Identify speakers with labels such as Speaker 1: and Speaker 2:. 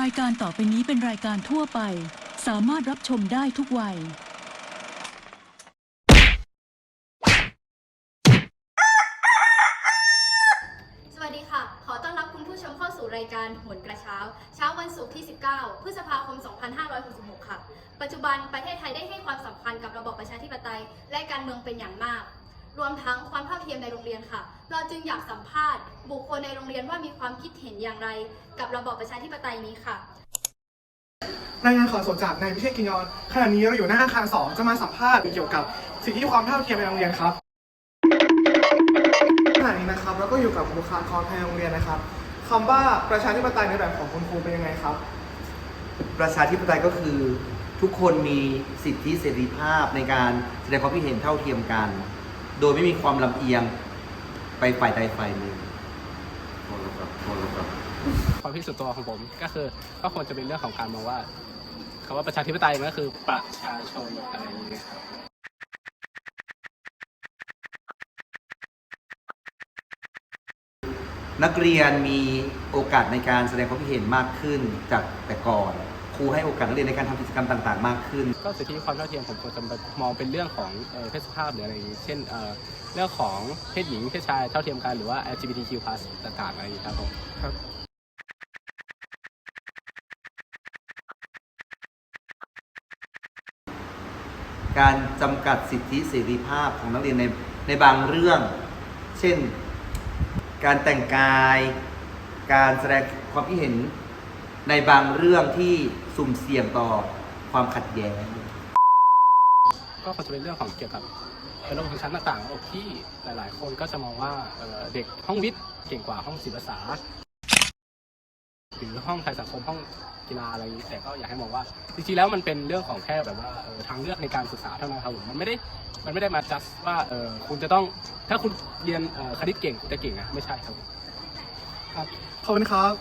Speaker 1: รายการต่อไปนี้เป็นรายการทั่วไป สามารถรับชมได้ทุกวัย
Speaker 2: สวัสดีค่ะ ขอต้อนรับคุณผู้ชมเข้าสู่รายการโหนกระเช้า เช้าวันศุกร์ที่ 19 พฤษภาคม 2566 ค่ะ ปัจจุบันประเทศไทยได้ให้ความสำคัญกับระบอบประชาธิปไตย และการเมืองเป็นอย่างมาก รวมทั้งความเท่าเทียมในโรงเรียนค่ะ เราจึงอยากสัมภาษณ์ บุคคลในโรงเรียนว่ามีความคิดเห็นอย่างไร กับระบอบประชาธิปไตยนี้ค่ะ
Speaker 3: รายงานข่าวสดจากนายพิเชษฐ์กินยอนขณะนี้เราอยู่หน้าอาคารสองจะมาสัมภาษณ์เกี่ยวกับสิทธิความเท่าเทียมในโรงเรียนครับขณะนี้นะครับเราก็อยู่กับบุคลากรภายในโรงเรียนนะครับคำว่าประชาธิปไตยในแบบของคุณครูเป็นยังไงครับ
Speaker 4: ประชาธิปไตยก็คือทุกคนมีสิทธิเสรีภาพในการแสดงความคิดเห็นเท่าเทียมกัน โดยไม่มีความลำเอียงไปฝ่ายใดฝ่ายหนึ่งควครับ
Speaker 5: ความคิดส่วนตัวของผมก็คือก็ควรจะเป็นเรื่องของการมองว่าคำว่าประชาธิปไตยมันก็คือประชาชนอะไรอย่างเงี้ยครับ
Speaker 4: นักเรียนมีโอกาสในการแสดงความคิดเห็นมากขึ้นจากแต่ก่อน รูให้โอกาสนักเรียนในการทำกิจกรรมต่าง ๆ มากขึ้น
Speaker 5: ก็สิทธิความเท่าเทียมผมควรจะมองเป็นเรื่องของเอ่อเพศสภาพหรืออะไรอย่างงี้เช่นเอ่อเรื่องของเพศหญิงเพศชายเท่าเทียมกันหรือว่า LGBTQ+ ต่างๆอะไรอย่างงี้ครับผม
Speaker 4: การจำกัดสิทธิเสรีภาพของนักเรียนในในบางเรื่อง เช่น การแต่งกาย การแสดงความคิดเห็น ในบางเรื่องที่สุ่มเสี่ยงต่อความขัดแย้ง
Speaker 5: ก็ควรจะเป็นเรื่องของเกี่ยวกับระบบชนชั้นต่างๆที่หลาย ๆ คนก็จะมองว่าเอ่อเด็กห้องวิทย์เก่งกว่าห้องศิลปศาสตร์หรือห้องไทยสังคมห้องกีฬาอะไรอย่างนี้แต่ก็อยากให้มองว่าจริงๆแล้วมันเป็นเรื่องของแค่แบบว่าเอ่อทางเลือกในการศึกษาเท่านั้นครับผมมันไม่ได้มันไม่ได้มาจัดว่าเออคุณจะต้องถ้าคุณเรียนเอ่อคณิตเก่งคุณจะเก่งนะไม่ใช่ครับผม
Speaker 3: ครับขอบคุณครับ